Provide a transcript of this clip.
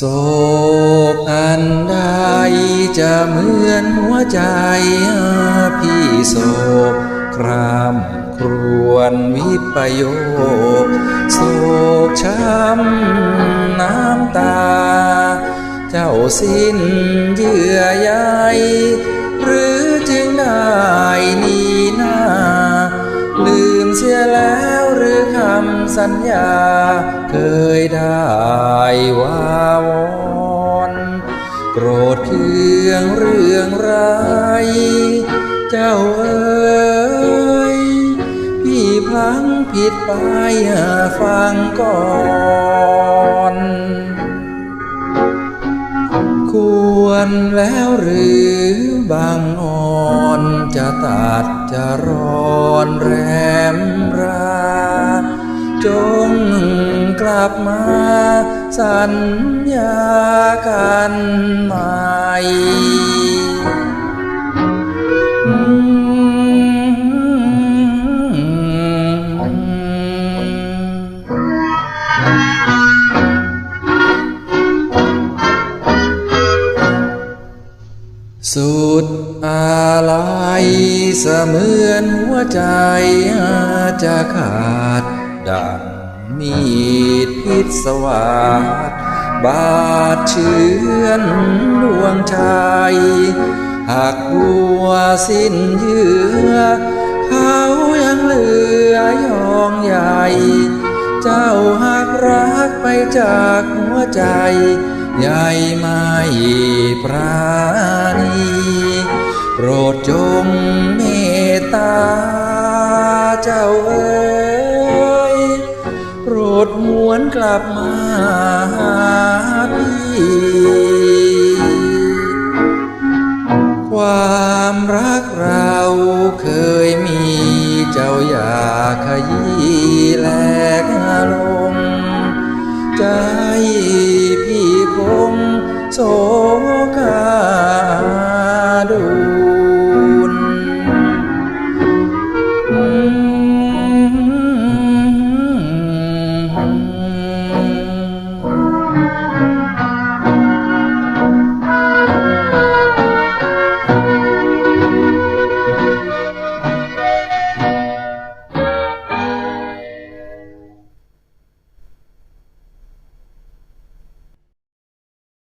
โศกอันใดจะเหมือนหัวใจพี่โศกครามครวนวิปโยคโศกช้ำน้ำตา เจ้าสิ้นเยื่อใย สัญญา เคยได้วาวอนโกรธเคืองเรื่องไรเจ้าเอ๋ยพี่พลังผิดไปฟังก่อนควรแล้วหรือบางอ่อนจะตัดจะร้อนแรมรา จงกลับมา สัญญากันใหม่สุดอาลัยเสมือนหัวใจจะขาด ดังมีดพิษวาสบาดเชือนดวงใจหากบัวสิ้นเยื่อเขายังเหลือยองใหญ่ เจ้าหากรักไปจากหัวใจ ใหญ่ไม่ปราณีโปรดจงเมตตาเจ้าเอ๋ กลับมาหาพี่ความรักเราเคยมีเจ้าอย่าขยี้แหลกลงใ